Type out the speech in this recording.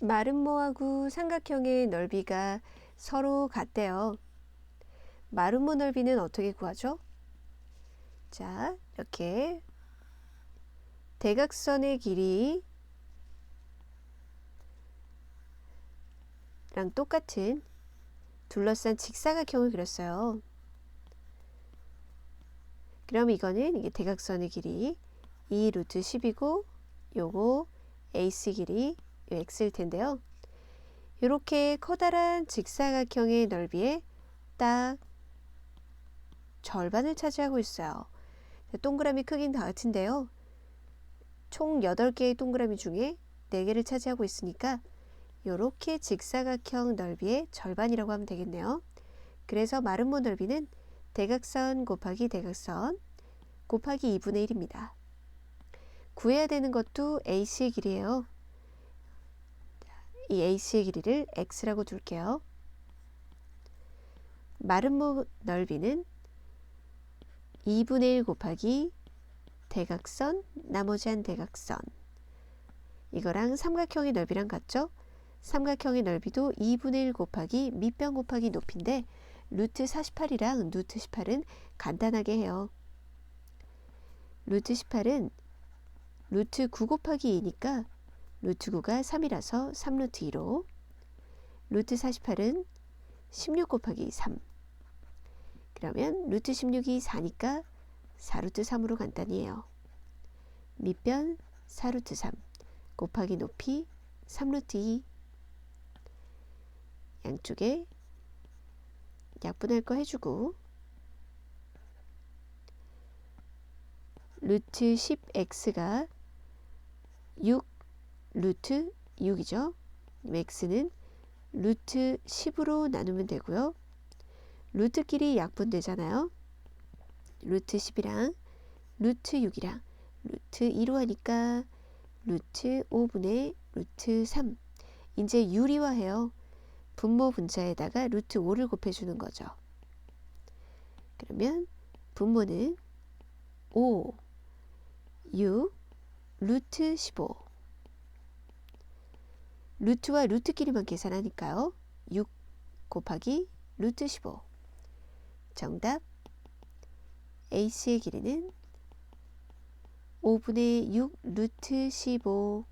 마름모하고 삼각형의 넓이가 서로 같대요. 마름모 넓이는 어떻게 구하죠? 자, 이렇게 대각선의 길이 랑 똑같은 둘러싼 직사각형을 그렸어요. 그럼 이거는 이게 대각선의 길이 2 루트 10이고 요거 AC 길이 요 x일 텐데요. 이렇게 커다란 직사각형의 넓이에 딱 절반을 차지하고 있어요. 동그라미 크기는 다 같은데요. 총 8개의 동그라미 중에 4개를 차지하고 있으니까 이렇게 직사각형 넓이의 절반이라고 하면 되겠네요. 그래서 마름모 넓이는 대각선 곱하기 대각선 곱하기 2분의 1입니다. 구해야 되는 것도 AC의 길이에요. 이 AC의 길이를 X라고 둘게요. 마름모 넓이는 2분의 1 곱하기 대각선 나머지 한 대각선 이거랑 삼각형의 넓이랑 같죠? 삼각형의 넓이도 2분의 1 곱하기 밑변 곱하기 높이인데 루트 48이랑 루트 18은 간단하게 해요. 루트 18은 루트 9 곱하기 2니까 루트 9가 3이라서 3루트 2로. 루트 48은 16 곱하기 3 그러면 루트 16이 4니까 4루트 3으로 간단히 해요. 밑변 4루트 3 곱하기 높이 3루트 2 양쪽에 약분할 거 해주고 루트 10x가 6 루트 6이죠. x는 루트 10으로 나누면 되고요. 루트끼리 약분되잖아요. 루트 10이랑 루트 6이랑 루트 2로 하니까 루트 5분의 루트 3 이제 유리화해요. 분모 분자에다가 루트 5를 곱해주는 거죠. 그러면 분모는 5, 6, 루트 15 루트와 루트끼리만 계산하니까요. 6 곱하기 루트 15 정답. AC의 길이는 5분의 6 루트 15